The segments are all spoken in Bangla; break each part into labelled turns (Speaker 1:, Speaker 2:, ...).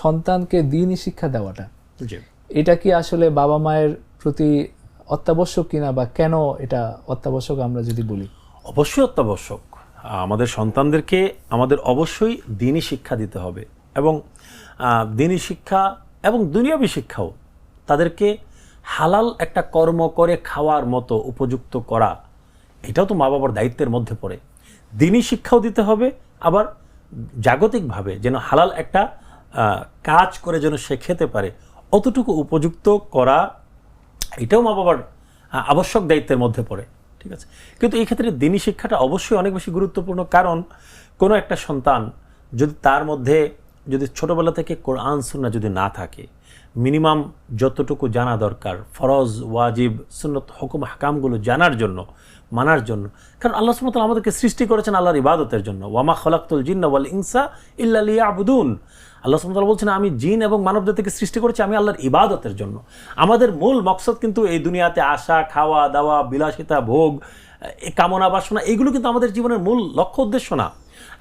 Speaker 1: সন্তানকে দিনই শিক্ষা দেওয়াটা। এটা কি আসলে বাবা মায়ের প্রতি অত্যাবশ্যক কিনা বা কেন এটা অত্যাবশ্যক আমরা যদি বলি?
Speaker 2: অবশ্যই অত্যাবশ্যক। আমাদের সন্তানদেরকে আমাদের অবশ্যই দিনই শিক্ষা দিতে হবে এবং দিনই শিক্ষা এবং দুনিয়াবী শিক্ষাও তাদেরকে হালাল একটা কর্ম করে খাওয়ার মতো উপযুক্ত করা এটাও তো মা বাবার দায়িত্বের মধ্যে পড়ে। দিনই শিক্ষাও দিতে হবে আবার জাগতিকভাবে যেন হালাল একটা কাজ করে যেন সে খেতে পারে। অতটুকু উপযুক্ত করা এটাও মা বাবার আবশ্যক দায়িত্বের মধ্যে পড়ে, ঠিক আছে? কিন্তু এই ক্ষেত্রে দিনী শিক্ষাটা অবশ্যই অনেক বেশি গুরুত্বপূর্ণ, কারণ কোনো একটা সন্তান যদি তার মধ্যে যদি ছোটবেলা থেকে কোরআন সুন্না যদি না থাকে, মিনিমাম যতটুকু জানা দরকার, ফরজ, ওয়াজিব, সুন্নত, হুকুম, হাকামগুলো জানার জন্য, মানার জন্য, কারণ আল্লাহ সুমতাল আমাদেরকে সৃষ্টি করেছেন আল্লাহর ইবাদতের জন্য। ওয়ামা খলাক্তুল জিন্না ওয়াল ইনসা ইল্লা আবুদুন আল্লাহ সুমতাল বলছেন, আমি জিন এবং মানবদের থেকে সৃষ্টি করেছি আমি আল্লাহর ইবাদতের জন্য। আমাদের মূল মকসদ কিন্তু এই দুনিয়াতে আসা, খাওয়া, দাওয়া, বিলাসিতা, ভোগ কামনা, বাসনা এইগুলো কিন্তু আমাদের জীবনের মূল লক্ষ্য উদ্দেশ্য না।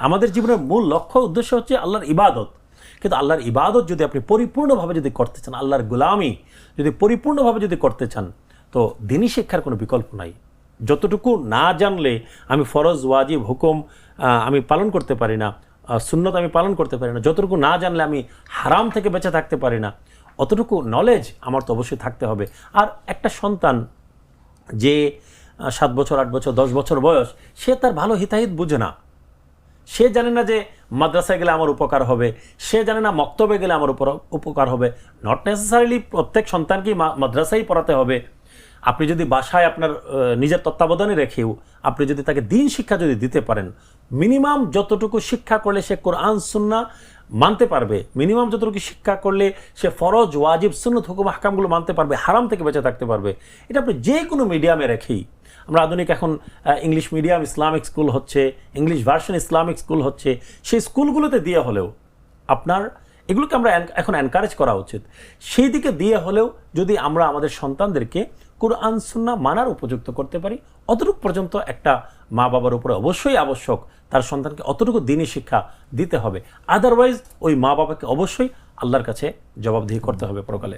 Speaker 2: আমাদের জীবনের মূল লক্ষ্য উদ্দেশ্য হচ্ছে আল্লাহর ইবাদত। কিন্তু আল্লাহর ইবাদত যদি আপনি পরিপূর্ণভাবে যদি করতে চান, আল্লাহর গোলামি যদি পরিপূর্ণভাবে যদি করতে চান, তো দিনী শিক্ষার কোনো বিকল্প নাই। যতটুকু না জানলে আমি ফরজ, ওয়াজিব, হুকুম আমি পালন করতে পারি না। সুন্নত আমি পালন করতে পারি না। যতটুকু না জানলে আমি হারাম থেকে বেঁচে থাকতে পারি না। অতটুকু নলেজ আমার তো অবশ্যই থাকতে হবে। আর একটা সন্তান যে সাত বছর, আট বছর, দশ বছর বয়স, সে তার ভালো হিতাহিত বুঝে না। সে জানে না যে মাদ্রাসায় গেলে আমার উপকার হবে। সে জানে না মক্তবে গেলে আমার উপকার হবে। নট নেসেসারিলি প্রত্যেক সন্তানকেই মাদ্রাসায় পড়াতে হবে। আপনি যদি বাসায় আপনার নিজের তত্ত্বাবধানে রেখেও আপনি যদি তাকে দিন শিক্ষা যদি দিতে পারেন, মিনিমাম যতটুকু শিক্ষা করলে সে কোরআন সুন্না মানতে পারবে, মিনিমাম যতটুকু শিক্ষা করলে সে ফরজ, ওয়াজিব সুন্নত হুকুম হাকামগুলো মানতে পারবে, হারাম থেকে বেঁচে থাকতে পারবে। এটা আপনি যে কোনো মিডিয়ামে রেখেই। আমরা আধুনিক এখন ইংলিশ মিডিয়াম ইসলামিক স্কুল হচ্ছে ইংলিশ ভার্সন ইসলামিক স্কুল হচ্ছে, সেই স্কুলগুলোতে দিয়ে হলেও আপনার এগুলোকে আমরা এখন এনকারেজ করা উচিত। সেই দিকে দিয়ে হলেও যদি আমরা আমাদের সন্তানদেরকে কোরআন সুন্না মানার উপযুক্ত করতে পারি, অতটুকু পর্যন্ত একটা মা বাবার উপরে অবশ্যই আবশ্যক তার সন্তানকে অতটুকু দিনই শিক্ষা দিতে হবে। আদারওয়াইজ ওই মা বাবাকে অবশ্যই আল্লাহর কাছে জবাবদিহি করতে হবে পরকালে।